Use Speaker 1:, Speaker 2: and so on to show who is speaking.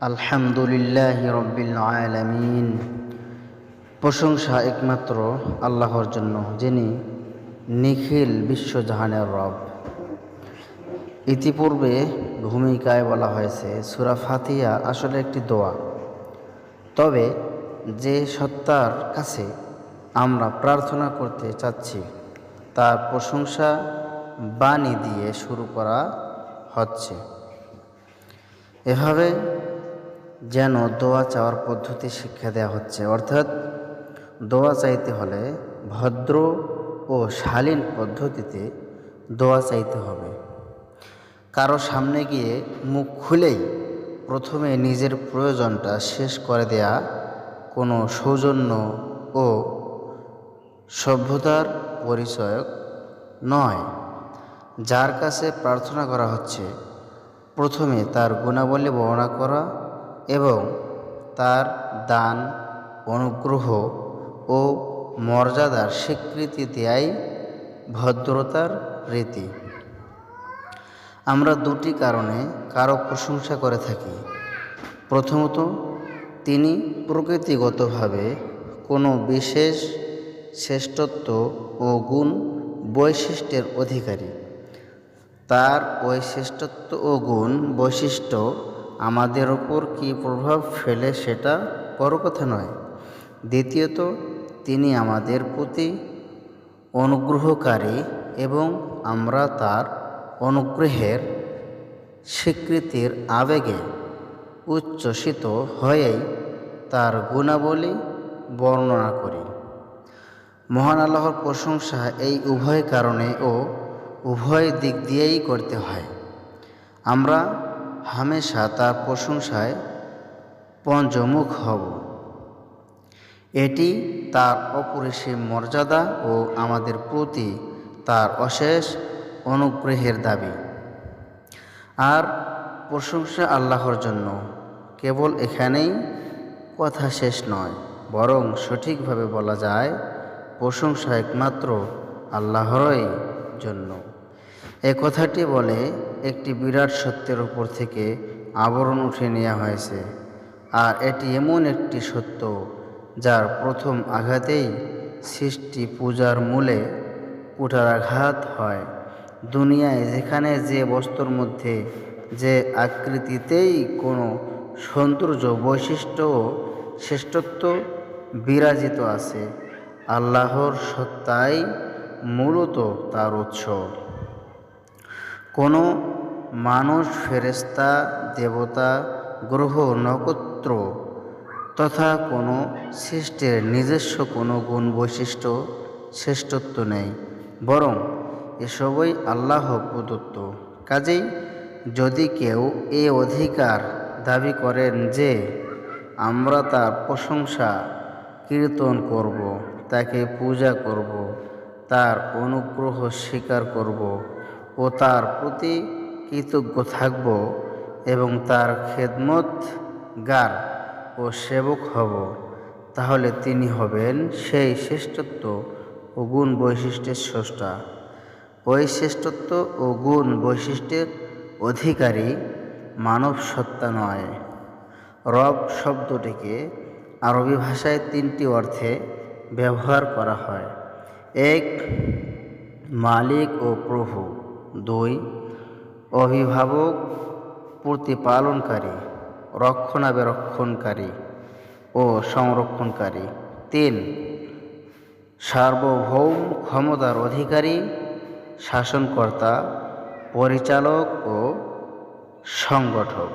Speaker 1: আলহামদুলিল্লাহ রব্বিল আলামিন। প্রশংসা একমাত্র আল্লাহর জন্য, যিনি নিখিল বিশ্বজাহানের রব। ইতিপূর্বে ভূমিকায় বলা হয়েছে, সুরা ফাতিয়া আসলে একটি দোয়া। তবে যে সত্তার কাছে আমরা প্রার্থনা করতে চাচ্ছি, তার প্রশংসা বাণী দিয়ে শুরু করা হচ্ছে। এভাবে যেন দোয়া চাওয়ার পদ্ধতি শিক্ষা দেওয়া হচ্ছে। অর্থাৎ দোয়া চাইতে হলে ভদ্র ও শালীন পদ্ধতিতে দোয়া চাইতে হবে। কারও সামনে গিয়ে মুখ খুলেই প্রথমে নিজের প্রয়োজনটা শেষ করে দেয়া কোনো সৌজন্য ও সভ্যতার পরিচয়ক নয়। যার কাছে প্রার্থনা করা হচ্ছে, প্রথমে তার গুণাবলী বর্ণনা করা এবং তার দান, অনুগ্রহ ও মর্যাদার স্বীকৃতি দেয়াই ভদ্রতার রীতি। আমরা দুটি কারণে কারও প্রশংসা করে থাকি। প্রথমত, তিনি প্রকৃতিগতভাবে কোনো বিশেষ শ্রেষ্ঠত্ব ও গুণ বৈশিষ্ট্যের অধিকারী। তার ওই শ্রেষ্ঠত্ব ও গুণ বৈশিষ্ট্য আমাদের ওপর কী প্রভাব ফেলে সেটা বড় কথা নয়। দ্বিতীয়ত, তিনি আমাদের প্রতি অনুগ্রহকারী এবং আমরা তার অনুগ্রহের স্বীকৃতির আবেগে উচ্ছ্বসিত হয়েই তার গুণাবলী বর্ণনা করি। মহান আল্লাহর প্রশংসা এই উভয় কারণে ও উভয় দিক দিয়েই করতে হয়। আমরা হামেশা তার প্রশংসায় পঞ্চমুখ হব। এটি তার অপরিসীম মর্যাদা ও আমাদের প্রতি তার অশেষ অনুগ্রহের দাবি। আর প্রশংসা আল্লাহর জন্য কেবল এখানেই কথা শেষ নয়, বরং সঠিকভাবে বলা যায়, প্রশংসা একমাত্র আল্লাহরই জন্য। এ কথাটি বলে একটি বিরাট সত্যের উপর থেকে আবরণ উঠে নেওয়া হয়েছে। আর এটি এমন একটি সত্য যার প্রথম আঘাতেই সৃষ্টি পূজার মূলে কুঠারাঘাত হয়। দুনিয়ায় যেখানে যে বস্তুর মধ্যে যে আকৃতিতেই কোনো সৌন্দর্য বৈশিষ্ট্য ও শ্রেষ্ঠত্ব বিরাজিত আছে, আল্লাহর সত্তাই মূলত তার উৎস। কোনো মানুষ ফেরেস্তা দেবতা, গ্রহ, নক্ষত্র তথা কোনো সৃষ্টির নিজস্ব কোনো গুণ বৈশিষ্ট্য শ্রেষ্ঠত্ব নেই, বরং এসবই আল্লাহ প্রদত্ত। কাজেই যদি কেউ এ অধিকার দাবি করেন যে আমরা তার প্রশংসা কীর্তন করব, তাকে পূজা করব, তার অনুগ্রহ স্বীকার করব ও তার প্রতি কৃতজ্ঞ থাকব এবং তার খেদমত গার ও সেবক হব। তাহলে তিনি হবেন সেই শ্রেষ্ঠত্ব ও গুণ বৈশিষ্ট্যের স্রষ্টা। ওই শ্রেষ্ঠত্ব ও গুণ বৈশিষ্ট্যের অধিকারী মানব সত্তা নয়। রব শব্দটিকে আরবি ভাষায় তিনটি অর্থে ব্যবহার করা হয়। এক, মালিক ও প্রভু। দুই অভিভাবক প্রতিপালনকারী রক্ষণাবেক্ষণকারী ও সংরক্ষণকারী। তিন সার্বভৌম ক্ষমতার অধিকারী শাসনকর্তা পরিচালক ও সংগঠক।